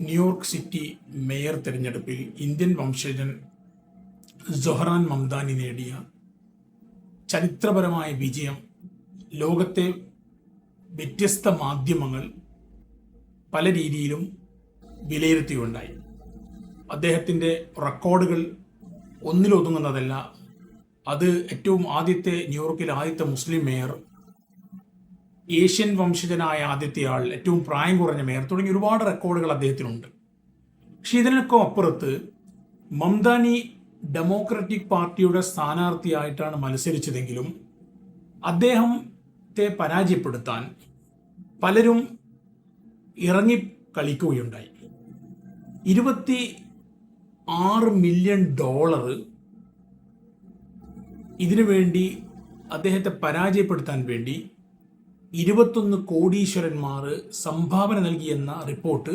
New York city mayor തിരഞ്ഞെടുപ്പിൽ Indian വംശജൻ ജൊഹറാൻ മംദാനി നേടിയ ചരിത്രപരമായ വിജയം ലോകത്തെ വ്യത്യസ്ത മാധ്യമങ്ങൾ പല രീതിയിലും വിലയിരുത്തിയുണ്ടായി. അദ്ദേഹത്തിന്റെ റെക്കോർഡുകൾ ഒന്നിലൊതുങ്ങുന്നതല്ല അത് ഏറ്റവും ആദ്യത്തെ ന്യൂയോർക്കിലെ ആദ്യത്തെ മുസ്ലിം മേയർ ഏഷ്യൻ വംശജനായ ആദ്യത്തെ ആൾ ഏറ്റവും പ്രായം കുറഞ്ഞ മേയർ തുടങ്ങി ഒരുപാട് റെക്കോർഡുകൾ അദ്ദേഹത്തിനുണ്ട്. പക്ഷെ ഇതിനൊക്കെ അപ്പുറത്ത് മംദാനി ഡെമോക്രാറ്റിക് പാർട്ടിയുടെ സ്ഥാനാർത്ഥിയായിട്ടാണ് മത്സരിച്ചതെങ്കിലും അദ്ദേഹത്തെ പരാജയപ്പെടുത്താൻ പലരും ഇറങ്ങി കളിക്കുകയുണ്ടായി. ഇരുപത്തി ആറ് മില്യൺ ഡോളർ ഇതിനു വേണ്ടി അദ്ദേഹത്തെ പരാജയപ്പെടുത്താൻ വേണ്ടി ഇരുപത്തൊന്ന് കോടീശ്വരന്മാർ സംഭാവന നൽകിയെന്ന റിപ്പോർട്ട്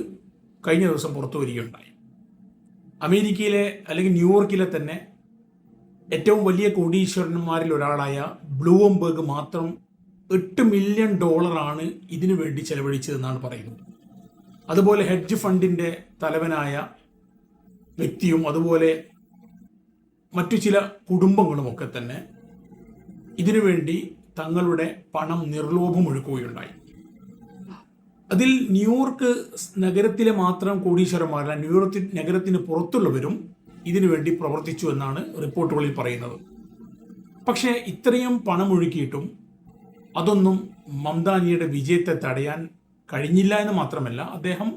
കഴിഞ്ഞ ദിവസം പുറത്തു വരികയുണ്ടായി. അമേരിക്കയിലെ അല്ലെങ്കിൽ ന്യൂയോർക്കിലെ തന്നെ ഏറ്റവും വലിയ കോടീശ്വരന്മാരിൽ ഒരാളായ ബ്ലൂംബർഗ് മാത്രം എട്ട് മില്യൺ ഡോളറാണ് ഇതിനു വേണ്ടി ചെലവഴിച്ചതെന്നാണ് പറയുന്നത്. അതുപോലെ ഹെഡ്ജ് ഫണ്ടിന്റെ തലവനായ വ്യക്തിയും അതുപോലെ മറ്റു ചില കുടുംബങ്ങളുമൊക്കെ തന്നെ ഇതിനുവേണ്ടി തങ്ങളുടെ പണം നിർലോഭമൊഴുക്കുകയുണ്ടായി അതിൽ ന്യൂയോർക്ക് നഗരത്തിലെ മാത്രം കോടീശ്വരന്മാരല്ല ന്യൂയോർക്ക് നഗരത്തിന് പുറത്തുള്ളവരും ഇതിനുവേണ്ടി പ്രവർത്തിച്ചു എന്നാണ് റിപ്പോർട്ടുകളിൽ പറയുന്നത്. പക്ഷേ ഇത്രയും പണം ഒഴുക്കിയിട്ടും അതൊന്നും മംദാനിയുടെ വിജയത്തെ തടയാൻ കഴിഞ്ഞില്ല എന്ന് മാത്രമല്ല അദ്ദേഹം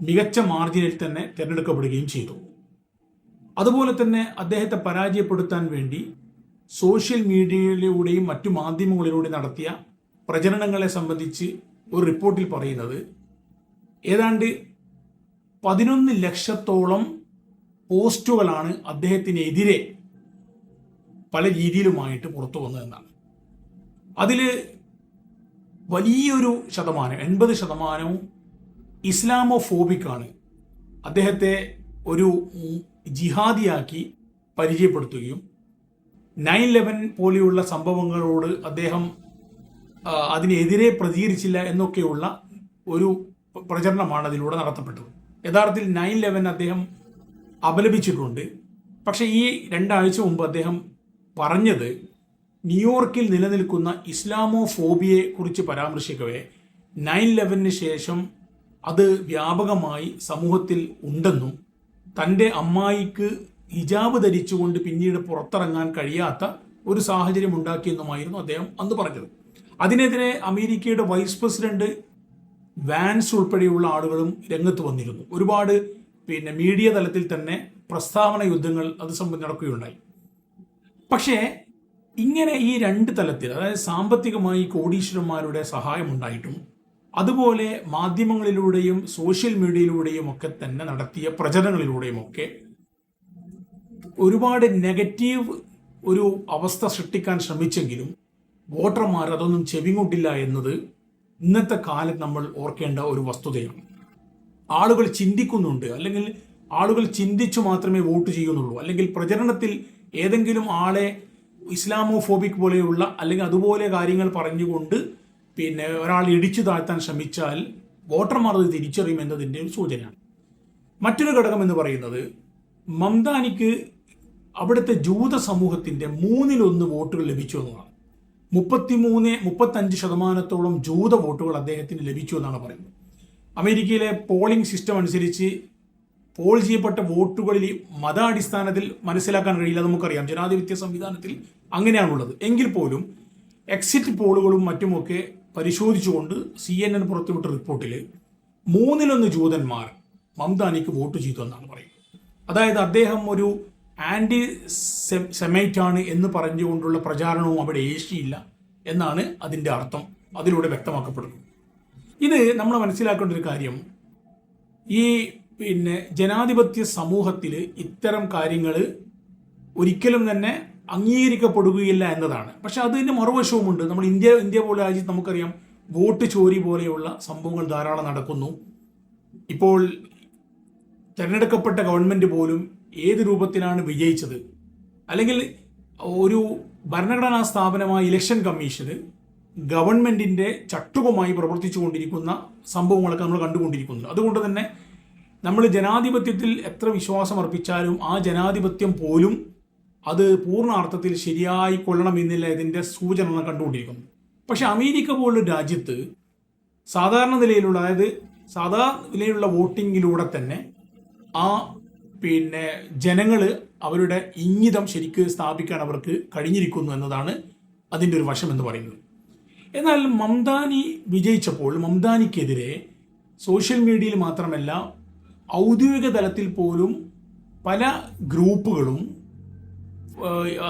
മികച്ച മാർജിനിൽ തന്നെ തിരഞ്ഞെടുക്കപ്പെടുകയും ചെയ്തു. അതുപോലെ തന്നെ അദ്ദേഹത്തെ പരാജയപ്പെടുത്താൻ വേണ്ടി സോഷ്യൽ മീഡിയയിലൂടെയും മറ്റു മാധ്യമങ്ങളിലൂടെ നടത്തിയ പ്രചരണങ്ങളെ സംബന്ധിച്ച് ഒരു റിപ്പോർട്ടിൽ പറയുന്നത് ഏതാണ്ട് പതിനൊന്ന് ലക്ഷത്തോളം പോസ്റ്റുകളാണ് അദ്ദേഹത്തിനെതിരെ പല രീതിയിലുമായിട്ട് പുറത്തു വന്നതെന്നാണ്. അതിൽ വലിയൊരു ശതമാനം എൺപത് ശതമാനവും ഇസ്ലാമോ ഫോബിക്കാണ് അദ്ദേഹത്തെ ഒരു ജിഹാദിയാക്കി പരിചയപ്പെടുത്തുകയും നയൻ ലെവൻ പോലെയുള്ള സംഭവങ്ങളോട് അദ്ദേഹം അതിനെതിരെ പ്രതികരിച്ചില്ല എന്നൊക്കെയുള്ള ഒരു പ്രചരണമാണ് അതിലൂടെ നടത്തപ്പെട്ടത്. യഥാർത്ഥത്തിൽ നയൻ ലെവൻ അദ്ദേഹം അപലപിച്ചിട്ടുണ്ട്. പക്ഷേ ഈ രണ്ടാഴ്ച മുമ്പ് അദ്ദേഹം പറഞ്ഞത് ന്യൂയോർക്കിൽ നിലനിൽക്കുന്ന ഇസ്ലാമോ ഫോബിയെ കുറിച്ച് പരാമർശിക്കവേ നയൻ ലെവനിന് ശേഷം അത് വ്യാപകമായി സമൂഹത്തിൽ ഉണ്ടെന്നും തന്റെ അമ്മായിക്ക് ഹിജാബ് ധരിച്ചുകൊണ്ട് പിന്നീട് പുറത്തിറങ്ങാൻ കഴിയാത്ത ഒരു സാഹചര്യം ഉണ്ടാക്കിയെന്നുമായിരുന്നു അദ്ദേഹം അന്ന് പറഞ്ഞത്. അതിനെതിരെ അമേരിക്കയുടെ വൈസ് പ്രസിഡന്റ് വാൻസ് ഉൾപ്പെടെയുള്ള ആളുകളും രംഗത്ത് വന്നിരുന്നു. ഒരുപാട് പിന്നെ മീഡിയ തലത്തിൽ തന്നെ പ്രസ്താവന യുദ്ധങ്ങൾ അത് സംബന്ധിച്ച് നടക്കുകയുണ്ടായി. പക്ഷേ ഇങ്ങനെ ഈ രണ്ട് തലത്തിൽ അതായത് സാമ്പത്തികമായി കോടീശ്വരന്മാരുടെ സഹായം ഉണ്ടായിട്ടും അതുപോലെ മാധ്യമങ്ങളിലൂടെയും സോഷ്യൽ മീഡിയയിലൂടെയും ഒക്കെ തന്നെ നടത്തിയ പ്രചരണങ്ങളിലൂടെയും ഒക്കെ ഒരുപാട് നെഗറ്റീവ് ഒരു അവസ്ഥ സൃഷ്ടിക്കാൻ ശ്രമിച്ചെങ്കിലും വോട്ടർമാർ അതൊന്നും ചെവിങ്ങൊണ്ടില്ല എന്നത് ഇന്നത്തെ കാലം നമ്മൾ ഓർക്കേണ്ട ഒരു വസ്തുതയാണ്. ആളുകൾ ചിന്തിക്കുന്നുണ്ട്. അല്ലെങ്കിൽ ആളുകൾ ചിന്തിച്ചു മാത്രമേ വോട്ട് ചെയ്യുന്നുള്ളൂ. അല്ലെങ്കിൽ പ്രചരണത്തിൽ ഏതെങ്കിലും ആളെ ഇസ്ലാമോഫോബിക് പോലെയുള്ള അല്ലെങ്കിൽ അതുപോലെ കാര്യങ്ങൾ പറഞ്ഞുകൊണ്ട് പിന്നെ ഒരാൾ ഇടിച്ചു താഴ്ത്താൻ ശ്രമിച്ചാൽ വോട്ടർമാർ അത് തിരിച്ചറിയും എന്നതിന്റെ ഒരു സൂചനയാണ്. മറ്റൊരു ഘടകം എന്ന് പറയുന്നത് മംദാനിക്ക് അവിടുത്തെ ജൂത സമൂഹത്തിന്റെ മൂന്നിലൊന്ന് വോട്ടുകൾ ലഭിച്ചു എന്നാണ്. മുപ്പത്തിമൂന്ന് മുപ്പത്തഞ്ച് ശതമാനത്തോളം ജൂത വോട്ടുകൾ അദ്ദേഹത്തിന് ലഭിച്ചു എന്നാണ് പറയുന്നത്. അമേരിക്കയിലെ പോളിംഗ് സിസ്റ്റം അനുസരിച്ച് പോൾ ചെയ്യപ്പെട്ട വോട്ടുകളിൽ മതാടിസ്ഥാനത്തിൽ മനസ്സിലാക്കാൻ കഴിയില്ല നമുക്കറിയാം. ജനാധിപത്യ സംവിധാനത്തിൽ അങ്ങനെയാണുള്ളത്. എങ്കിൽ പോലും എക്സിറ്റ് പോളുകളും മറ്റുമൊക്കെ പരിശോധിച്ചുകൊണ്ട് സി എൻ എൻ പുറത്തുവിട്ട റിപ്പോർട്ടിൽ മൂന്നിലൊന്ന് ജൂതന്മാർ മംദാനിക്ക് വോട്ട് ചെയ്തു എന്നാണ് പറയുന്നത്. അതായത് അദ്ദേഹം ഒരു ആന്റി സെമൈറ്റ് ആണ് എന്ന് പറഞ്ഞുകൊണ്ടുള്ള പ്രചാരണവും അവിടെ ഏശിയില്ല എന്നാണ് അതിന്റെ അർത്ഥം. അതിലൂടെ വ്യക്തമാക്കപ്പെടുന്നത് ഇത് നമ്മൾ മനസ്സിലാക്കേണ്ട ഒരു കാര്യം. ഈ പിന്നെ ജനാധിപത്യ സമൂഹത്തിൽ ഇത്തരം കാര്യങ്ങൾ ഒരിക്കലും തന്നെ അംഗീകരിക്കപ്പെടുകയില്ല എന്നതാണ്. പക്ഷെ അതിന്റെ മറുവശവുമുണ്ട്. നമ്മൾ ഇന്ത്യ ഇന്ത്യ പോലെ രാജ്യത്ത് നമുക്കറിയാം വോട്ട് ചോരി പോലെയുള്ള സംഭവങ്ങൾ ധാരാളം നടക്കുന്നു. ഇപ്പോൾ തിരഞ്ഞെടുക്കപ്പെട്ട ഗവൺമെന്റ് പോലും ഏത് രൂപത്തിലാണ് വിജയിച്ചത്? അല്ലെങ്കിൽ ഒരു ഭരണഘടനാ സ്ഥാപനമായ ഇലക്ഷൻ കമ്മീഷന് ഗവൺമെന്റിന്റെ ചട്ടുകമായി പ്രവർത്തിച്ചുകൊണ്ടിരിക്കുന്ന സംഭവങ്ങളൊക്കെ നമ്മൾ കണ്ടുകൊണ്ടിരിക്കുന്നു. അതുകൊണ്ട് തന്നെ നമ്മൾ ജനാധിപത്യത്തിൽ എത്ര വിശ്വാസം അർപ്പിച്ചാലും ആ ജനാധിപത്യം പോലും അത് പൂർണാർത്ഥത്തിൽ ശരിയായി കൊള്ളണമെന്നില്ല ഇതിന്റെ സൂചന കണ്ടുകൊണ്ടിരിക്കുന്നു. പക്ഷെ അമേരിക്ക പോലുള്ള രാജ്യത്ത് സാധാരണ നിലയിലുള്ള അതായത് സാധാ നിലയിലുള്ള വോട്ടിങ്ങിലൂടെ തന്നെ ആ പിന്നെ ജനങ്ങൾ അവരുടെ ഇംഗിതം ശരിക്ക് സ്ഥാപിക്കാൻ അവർക്ക് കഴിഞ്ഞിരിക്കുന്നു എന്നതാണ് അതിന്റെ ഒരു വശം എന്ന് പറയുന്നത്. എന്നാൽ മംദാനി വിജയിച്ചപ്പോൾ മംദാനിക്കെതിരെ സോഷ്യൽ മീഡിയയിൽ മാത്രമല്ല ഔദ്യോഗിക തലത്തിൽ പോലും പല ഗ്രൂപ്പുകളും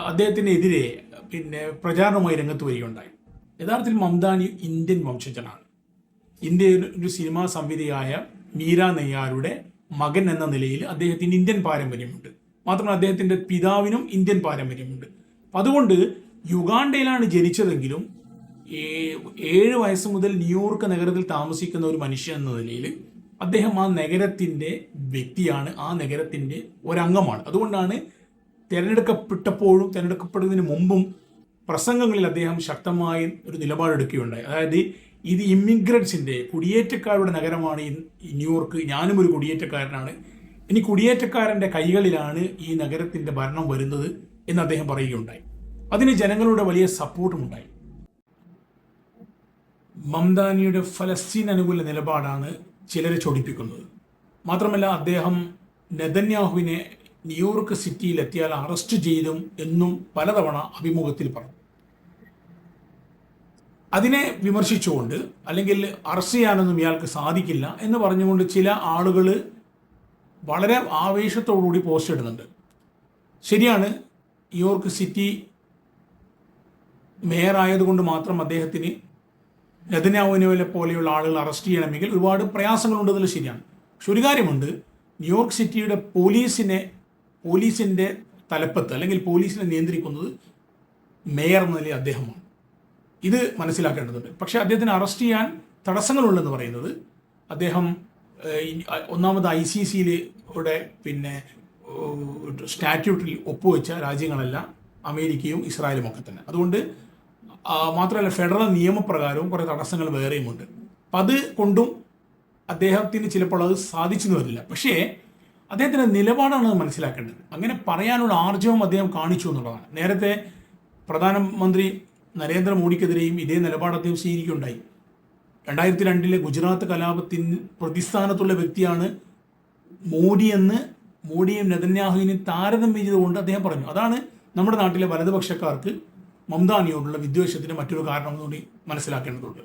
അദ്ദേഹത്തിനെതിരെ പിന്നെ പ്രചാരണവുമായി രംഗത്ത് വരികയുണ്ടായി. യഥാർത്ഥത്തിൽ മംദാനി ഇന്ത്യൻ വംശജനാണ്. ഇന്ത്യയിൽ ഒരു സിനിമാ സംവിധിയായ മീര നെയ്യാരുടെ മകൻ എന്ന നിലയിൽ അദ്ദേഹത്തിന് ഇന്ത്യൻ പാരമ്പര്യമുണ്ട്. മാത്രമല്ല അദ്ദേഹത്തിന്റെ പിതാവിനും ഇന്ത്യൻ പാരമ്പര്യമുണ്ട്. അതുകൊണ്ട് യുഗാണ്ടയിലാണ് ജനിച്ചതെങ്കിലും ഏഴ് വയസ്സ് മുതൽ ന്യൂയോർക്ക് നഗരത്തിൽ താമസിക്കുന്ന ഒരു മനുഷ്യൻ എന്ന നിലയിൽ അദ്ദേഹം ആ നഗരത്തിന്റെ വ്യക്തിയാണ്. ആ നഗരത്തിന്റെ ഒരംഗമാണ്. അതുകൊണ്ടാണ് തിരഞ്ഞെടുക്കപ്പെട്ടപ്പോഴും തിരഞ്ഞെടുക്കപ്പെടുന്നതിന് മുമ്പും പ്രസംഗങ്ങളിൽ അദ്ദേഹം ശക്തമായി ഒരു നിലപാടെടുക്കുകയുണ്ടായി. അതായത് ഇത് ഇമ്മിഗ്രൻസിന്റെ കുടിയേറ്റക്കാരുടെ നഗരമാണ് ഈ ന്യൂയോർക്ക്. ഞാനും ഒരു കുടിയേറ്റക്കാരനാണ്. ഇനി കുടിയേറ്റക്കാരന്റെ കൈകളിലാണ് ഈ നഗരത്തിന്റെ ഭരണം വരുന്നത് എന്ന് അദ്ദേഹം പറയുകയുണ്ടായി. അതിന് ജനങ്ങളുടെ വലിയ സപ്പോർട്ടും ഉണ്ടായി മംദാനിയുടെ ഫലസ്തീൻ അനുകൂല നിലപാടാണ് ചിലരെ ചൊടിപ്പിക്കുന്നത്. മാത്രമല്ല അദ്ദേഹം നെതന്യാഹുവിനെ ന്യൂയോർക്ക് സിറ്റിയിൽ എത്തിയാൽ അറസ്റ്റ് ചെയ്തും എന്നും പലതവണ അഭിമുഖത്തിൽ പറഞ്ഞു. അതിനെ വിമർശിച്ചുകൊണ്ട് അല്ലെങ്കിൽ അറസ്റ്റ് ചെയ്യാനൊന്നും ഇയാൾക്ക് സാധിക്കില്ല എന്ന് പറഞ്ഞുകൊണ്ട് ചില ആളുകൾ വളരെ ആവേശത്തോടുകൂടി പോസ്റ്റ് ഇടുന്നുണ്ട്. ശരിയാണ് ന്യൂയോർക്ക് സിറ്റി മേയർ ആയതുകൊണ്ട് മാത്രം അദ്ദേഹത്തിന് നെതന്യാഹുവിനെ പോലെയുള്ള ആളുകൾ അറസ്റ്റ് ചെയ്യണമെങ്കിൽ ഒരുപാട് പ്രയാസങ്ങളുണ്ടെന്നത് ശരിയാണ്. പക്ഷെ ഒരു കാര്യമുണ്ട് ന്യൂയോർക്ക് സിറ്റിയുടെ പോലീസിനെ പോലീസിന്റെ തലപ്പത്ത് അല്ലെങ്കിൽ പോലീസിനെ നിയന്ത്രിക്കുന്നത് മേയർ എന്ന നിലയിൽ അദ്ദേഹമാണ്. ഇത് മനസ്സിലാക്കേണ്ടതുണ്ട്. പക്ഷെ അദ്ദേഹത്തിന് അറസ്റ്റ് ചെയ്യാൻ തടസ്സങ്ങളുണ്ടെന്ന് പറയുന്നത് അദ്ദേഹം ഒന്നാമത് ഐ സി സിയിൽ പിന്നെ സ്റ്റാറ്റ്യൂട്ടിൽ ഒപ്പുവെച്ച രാജ്യങ്ങളല്ല അമേരിക്കയും ഇസ്രായേലും ഒക്കെ തന്നെ. അതുകൊണ്ട് മാത്രമല്ല ഫെഡറൽ നിയമപ്രകാരവും കുറേ തടസ്സങ്ങൾ വേറെയുമുണ്ട്. അപ്പം അത് കൊണ്ടും അദ്ദേഹത്തിന് ചിലപ്പോൾ അത് സാധിച്ചെന്ന് വരില്ല. പക്ഷേ അദ്ദേഹത്തിന്റെ നിലപാടാണ് മനസ്സിലാക്കേണ്ടത്. അങ്ങനെ പറയാനുള്ള ആർജവം അദ്ദേഹം കാണിച്ചു എന്നുള്ളതാണ്. നേരത്തെ പ്രധാനമന്ത്രി നരേന്ദ്രമോദിക്കെതിരെയും ഇതേ നിലപാട് അദ്ദേഹം സ്വീകരിക്കുകയുണ്ടായി. രണ്ടായിരത്തി രണ്ടിലെ ഗുജറാത്ത് കലാപത്തിന് പ്രതിസ്ഥാനത്തുള്ള വ്യക്തിയാണ് മോഡി എന്ന് മോഡിയും നെതന്യാഹുവിനെയും താരതമ്യം ചെയ്തുകൊണ്ട് അദ്ദേഹം പറഞ്ഞു. അതാണ് നമ്മുടെ നാട്ടിലെ വലതുപക്ഷക്കാർക്ക് മമതാനിയോടുള്ള വിദ്വേഷത്തിന് മറ്റൊരു കാരണം കൂടി മനസ്സിലാക്കേണ്ടതുണ്ട്.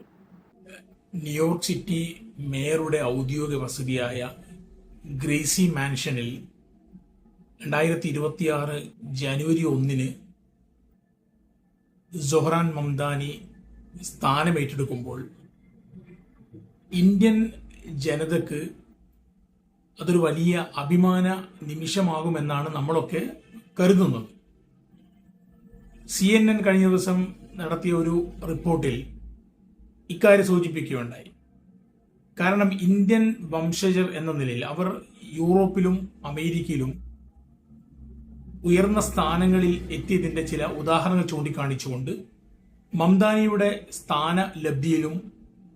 ന്യൂയോർക്ക് സിറ്റി മേയറുടെ ഔദ്യോഗിക വസതിയായ ഗ്രേസി മാൻഷനിൽ രണ്ടായിരത്തി ഇരുപത്തിയാറ് ജനുവരി ഒന്നിന് സൊഹറാൻ മംദാനി സ്ഥാനമേറ്റെടുക്കുമ്പോൾ ഇന്ത്യൻ ജനതക്ക് അതൊരു വലിയ അഭിമാന നിമിഷമാകുമെന്നാണ് നമ്മളൊക്കെ കരുതുന്നത്. സി എൻ എൻ കഴിഞ്ഞ ദിവസം നടത്തിയ ഒരു റിപ്പോർട്ടിൽ ഇക്കാര്യം സൂചിപ്പിക്കുകയുണ്ടായി. കാരണം ഇന്ത്യൻ വംശജർ എന്ന നിലയിൽ അവർ യൂറോപ്പിലും അമേരിക്കയിലും ഉയർന്ന സ്ഥാനങ്ങളിൽ എത്തിയതിന്റെ ചില ഉദാഹരണങ്ങൾ ചൂണ്ടിക്കാണിച്ചുകൊണ്ട് മംദാനിയുടെ സ്ഥാന ലബ്ധിയിലും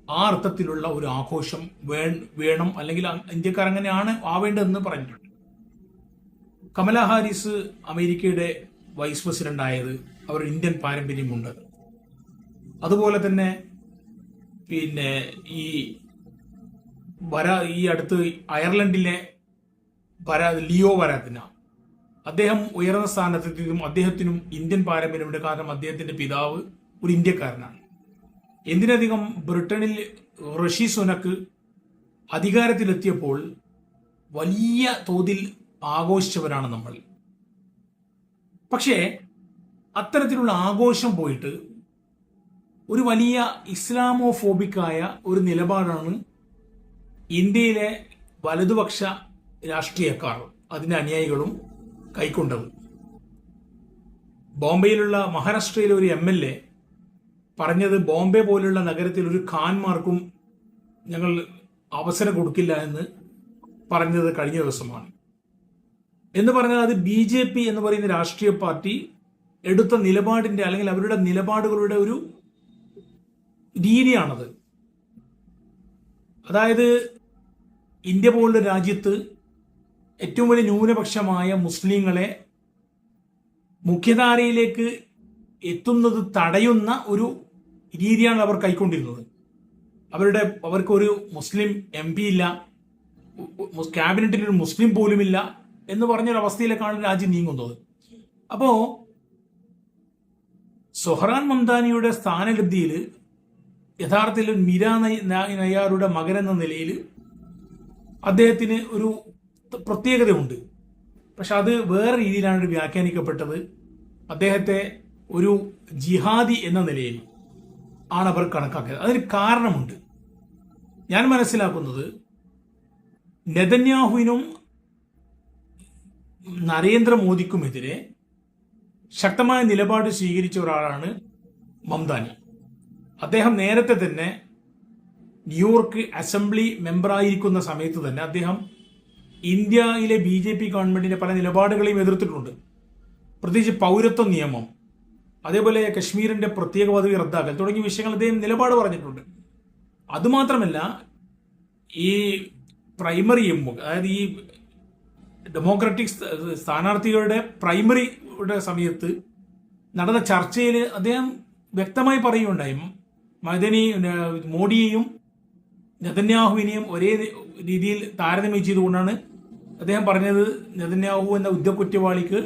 ആ അർത്ഥത്തിലുള്ള ഒരു ആഘോഷം വേ- വേണം അല്ലെങ്കിൽ ഇന്ത്യക്കാർ അങ്ങനെയാണ് ആവേണ്ടതെന്ന് പറഞ്ഞിട്ടുണ്ട്. കമല ഹാരിസ് അമേരിക്കയുടെ വൈസ് പ്രസിഡന്റ് ആയത് അവർ ഇന്ത്യൻ പാരമ്പര്യമുണ്ട്. അതുപോലെ തന്നെ പിന്നെ ഈ വര ഈ അടുത്ത് അയർലൻഡിലെ വരാ ലിയോ വരാത്തിന അദ്ദേഹം ഉയർന്ന സ്ഥാനത്തെത്തിയതും അദ്ദേഹത്തിനും ഇന്ത്യൻ പാരമ്പര്യമുണ്ട്. കാരണം അദ്ദേഹത്തിന്റെ പിതാവ് ഒരു ഇന്ത്യക്കാരനാണ്. എന്തിനധികം ബ്രിട്ടനിൽ ഋഷി സുനക്ക് അധികാരത്തിലെത്തിയപ്പോൾ വലിയ തോതിൽ ആഘോഷിച്ചവരാണ് നമ്മൾ. പക്ഷേ അത്തരത്തിലുള്ള ആഘോഷം പോയിട്ട് ഒരു വലിയ ഇസ്ലാമോഫോബിക്കായ ഒരു നിലപാടാണ് ഇന്ത്യയിലെ വലതുപക്ഷ രാഷ്ട്രീയക്കാർ. അതിന്റെ അനുയായികളും കൈക്കൊണ്ടത്. ബോംബെയിലുള്ള മഹാരാഷ്ട്രയിലെ ഒരു എം എൽ എ പറഞ്ഞത് ബോംബെ പോലുള്ള നഗരത്തിൽ ഒരു ഖാൻമാർക്കും ഞങ്ങൾ അവസരം കൊടുക്കില്ല എന്ന് പറഞ്ഞത് കഴിഞ്ഞ ദിവസമാണ്. എന്ന് പറഞ്ഞാൽ അത് ബി ജെ പി എന്ന് പറയുന്ന രാഷ്ട്രീയ പാർട്ടി എടുത്ത നിലപാടിന്റെ അല്ലെങ്കിൽ അവരുടെ നിലപാടുകളുടെ ഒരു രീതിയാണത്. അതായത് ഇന്ത്യ പോലുള്ള രാജ്യത്ത് ഏറ്റവും വലിയ ന്യൂനപക്ഷമായ മുസ്ലിങ്ങളെ മുഖ്യധാരയിലേക്ക് എത്തുന്നത് തടയുന്ന ഒരു രീതിയാണ് അവർ കൈക്കൊണ്ടിരുന്നത്. അവരുടെ അവർക്കൊരു മുസ്ലിം എം പി ഇല്ല ക്യാബിനറ്റിൽ ഒരു മുസ്ലിം പോലുമില്ല എന്ന് പറഞ്ഞൊരു അവസ്ഥയിലേക്കാണ് രാജ്യം നീങ്ങുന്നത്. അപ്പോ സൊഹറാൻ മംദാനിയുടെ സ്ഥാനഗതിയിൽ യഥാർത്ഥത്തിൽ മിര നയ്യാറുടെ മകൻ എന്ന നിലയിൽ അദ്ദേഹത്തിന് ഒരു പ്രത്യേകതയുണ്ട്. പക്ഷെ അത് വേറെ രീതിയിലാണ് വ്യാഖ്യാനിക്കപ്പെട്ടത്. അദ്ദേഹത്തെ ഒരു ജിഹാദി എന്ന നിലയിൽ ആണ് അവർ കണക്കാക്കിയത്. അതിന് കാരണമുണ്ട്. ഞാൻ മനസ്സിലാക്കുന്നത് നെതന്യാഹുവിനും നരേന്ദ്രമോദിക്കുമെതിരെ ശക്തമായ നിലപാട് സ്വീകരിച്ച ഒരാളാണ് മംദാനി. അദ്ദേഹം നേരത്തെ തന്നെ ന്യൂയോർക്ക് അസംബ്ലി മെമ്പറായിരിക്കുന്ന സമയത്ത് തന്നെ അദ്ദേഹം ഇന്ത്യയിലെ ബി ജെ പി ഗവൺമെന്റിന്റെ പല നിലപാടുകളെയും എതിർത്തിട്ടുണ്ട്. പ്രത്യേകിച്ച് പൗരത്വ നിയമം അതേപോലെ കശ്മീരിന്റെ പ്രത്യേക പദവി റദ്ദാക്കൽ തുടങ്ങിയ വിഷയങ്ങൾ അദ്ദേഹം നിലപാട് പറഞ്ഞിട്ടുണ്ട്. അതുമാത്രമല്ല ഈ പ്രൈമറി എം അതായത് ഈ ഡെമോക്രാറ്റിക് സ്ഥ- സ്ഥാനാർത്ഥികളുടെ പ്രൈമറിയുടെ സമയത്ത് നടന്ന ചർച്ചയിൽ അദ്ദേഹം വ്യക്തമായി പറയുകയുണ്ടായി. മദനി മോഡിയെയും നെതന്യാഹുവിനെയും ഒരേ രീതിയിൽ താരതമ്യം ചെയ്തുകൊണ്ടാണ് അദ്ദേഹം പറഞ്ഞത് നെതന്യാഹു എന്ന യുദ്ധക്കുറ്റവാളിക്ക്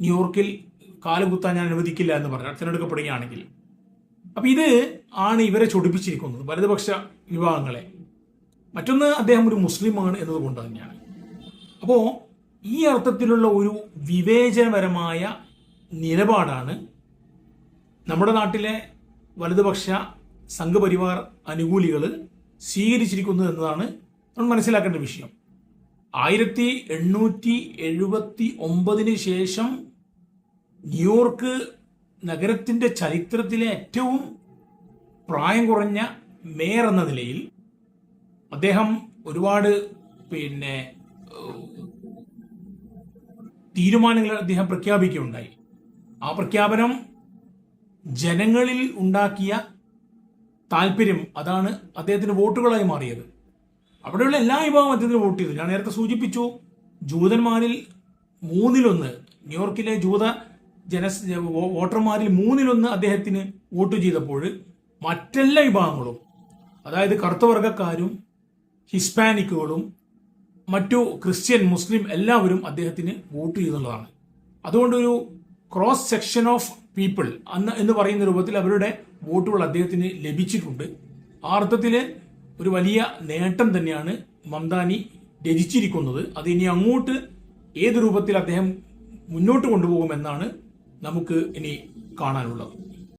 ന്യൂയോർക്കിൽ കാലുകുത്താൻ ഞാൻ അനുവദിക്കില്ല എന്ന് പറഞ്ഞു. തിരഞ്ഞെടുക്കപ്പെടുകയാണെങ്കിൽ അപ്പം ഇത് ആണ് ഇവരെ ചൊടിപ്പിച്ചിരിക്കുന്നത് വലതുപക്ഷ വിഭാഗങ്ങളെ. മറ്റൊന്ന് അദ്ദേഹം ഒരു മുസ്ലിമാണ് എന്നതുകൊണ്ട് തന്നെയാണ്. അപ്പോൾ ഈ അർത്ഥത്തിലുള്ള ഒരു വിവേചനപരമായ നിലപാടാണ് നമ്മുടെ നാട്ടിലെ വലതുപക്ഷ സംഘപരിവാർ അനുകൂലികൾ സ്വീകരിച്ചിരിക്കുന്നത് എന്നതാണ് നമ്മൾ മനസ്സിലാക്കേണ്ട വിഷയം. ആയിരത്തി എണ്ണൂറ്റി എഴുപത്തി ഒമ്പതിന് ശേഷം ന്യൂയോർക്ക് നഗരത്തിന്റെ ചരിത്രത്തിലെ ഏറ്റവും പ്രായം കുറഞ്ഞ മേയർ എന്ന നിലയിൽ അദ്ദേഹം ഒരുപാട് പിന്നെ തീരുമാനങ്ങൾ അദ്ദേഹം പ്രഖ്യാപിക്കുകയുണ്ടായി. ആ പ്രഖ്യാപനം ജനങ്ങളിൽ ഉണ്ടാക്കിയ താല്പര്യം അതാണ് അദ്ദേഹത്തിന് വോട്ടുകളായി മാറിയത്. അവിടെയുള്ള എല്ലാ വിഭാഗം അദ്ദേഹത്തിന് വോട്ട് ചെയ്തു. ഞാൻ നേരത്തെ സൂചിപ്പിച്ചു ജൂതന്മാരിൽ മൂന്നിലൊന്ന് ന്യൂയോർക്കിലെ ജൂത ജന വോട്ടർമാരിൽ മൂന്നിലൊന്ന് അദ്ദേഹത്തിന് വോട്ട് ചെയ്തപ്പോൾ മറ്റെല്ലാ വിഭാഗങ്ങളും അതായത് കറുത്തവർഗക്കാരും ഹിസ്പാനിക്കുകളും മറ്റു ക്രിസ്ത്യൻ മുസ്ലിം എല്ലാവരും അദ്ദേഹത്തിന് വോട്ട് ചെയ്തുള്ളതാണ്. അതുകൊണ്ടൊരു ക്രോസ് സെക്ഷൻ ഓഫ് പീപ്പിൾ അന്ന് എന്ന് പറയുന്ന രൂപത്തിൽ അവരുടെ വോട്ടുകൾ അദ്ദേഹത്തിന് ലഭിച്ചിട്ടുണ്ട്. ആ അർത്ഥത്തിൽ ഒരു വലിയ നേട്ടം തന്നെയാണ് മംദാനി രചിച്ചിരിക്കുന്നത്. അത് ഇനി അങ്ങോട്ട് ഏത് രൂപത്തിൽ അദ്ദേഹം മുന്നോട്ട് കൊണ്ടുപോകുമെന്നാണ് നമുക്ക് ഇനി കാണാനുള്ളത്.